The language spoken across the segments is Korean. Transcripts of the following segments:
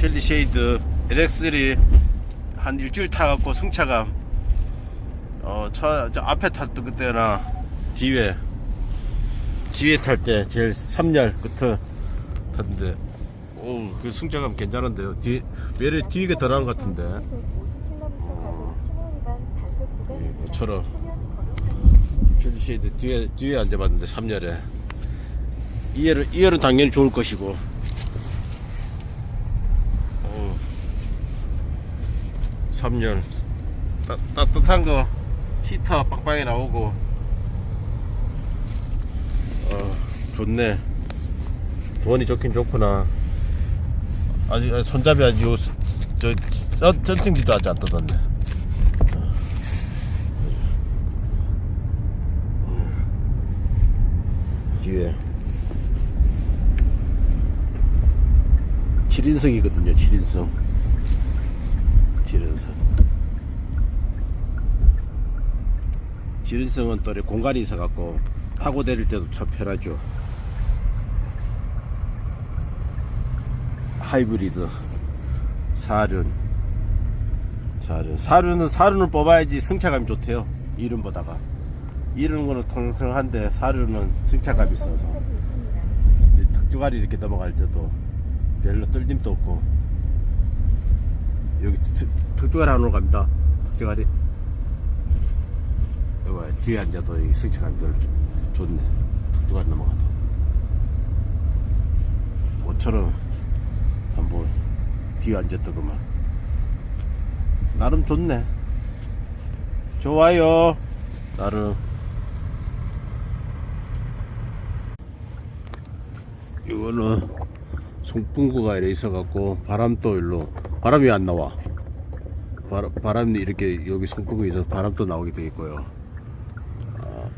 펠리쉐이드 LX3 한 일주일 타갖고 승차감. 어저 저 앞에 탔던 그때나 뒤에 뒤에 탈 때 제일 3열 끝에 탔는데 오 그 승차감 괜찮은데요. 뒤 외래 뒤가 더 나은 것 같은데. 예, 뭐처럼. 펠리쉐이드 뒤에 뒤에 앉아봤는데 3열에. 2열은 2열은 당연히 좋을 것이고 어, 3열. 따, 따뜻한 거 히터 빵빵히 나오고. 어, 좋네. 돈이 좋긴 좋구나. 아직 손잡이 아직 요, 저, 저 전등지도 아직 안 뜯었네. 뒤에. 7인승이거든요 7인승 7인승 7인승은 또 공간이 있어 갖고 타고 내릴 때도 참 편하죠. 하이브리드. 사륜. 사륜. 사륜은 사륜을 뽑아야지 승차감이 좋대요. 이름보다가. 이런 거는 통통한데 사륜은 승차감이 있어서. 이 턱주가리 이렇게 넘어갈 때도 별로 떨림도 없고 여기 턱- 턱주가리 안으로 갑니다. 이거 봐요. 뒤에 앉아도 이 승차감이 별로 좋- 좋네. 턱주가리 넘어가도. 모처럼 한번 뒤에 앉았더구만. 나름 좋네. 좋아요. 나름. 이거는 송풍구가 이래 있어갖고 바람도 일로 바람이 안 나와. 바람, 바람이 이렇게 여기 송풍구에 있어서 바람도 나오게 돼 있고요. 아,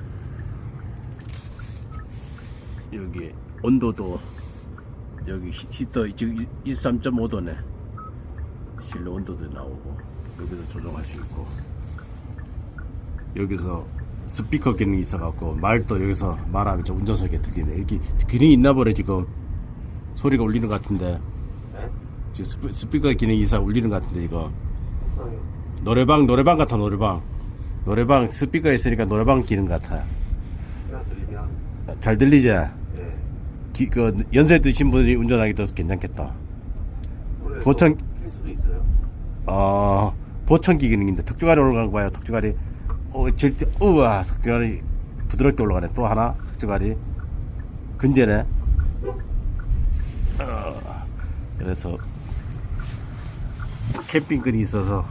여기 온도도 여기 히- 히터 지금 23.5도네. 실내 온도도 나오고 여기서 조정할 수 있고. 여기서 스피커 기능이 있어갖고 말도 여기서 말하면 저 운전석에 들리네. 여기 기능이 있나 보네 지금. 소리가 울리는 것 같은데 지금 스피, 스피커 기능이 있어 울리는 것 같은데 이거. 노래방 노래방 같아 노래방. 노래방 스피커 있으니까 노래방 기능 같아. 잘 들리지? 기, 그 연세 드신 분이 운전하기도 괜찮겠다. 보청 어 보청기 기능인데. 턱주가리 올라간 거 봐요. 턱주가리. 어 절대 우와 턱주가리 부드럽게 올라가네. 또 하나? 턱주가리. 근제네. 어, 그래서 캠핑끈이 있어서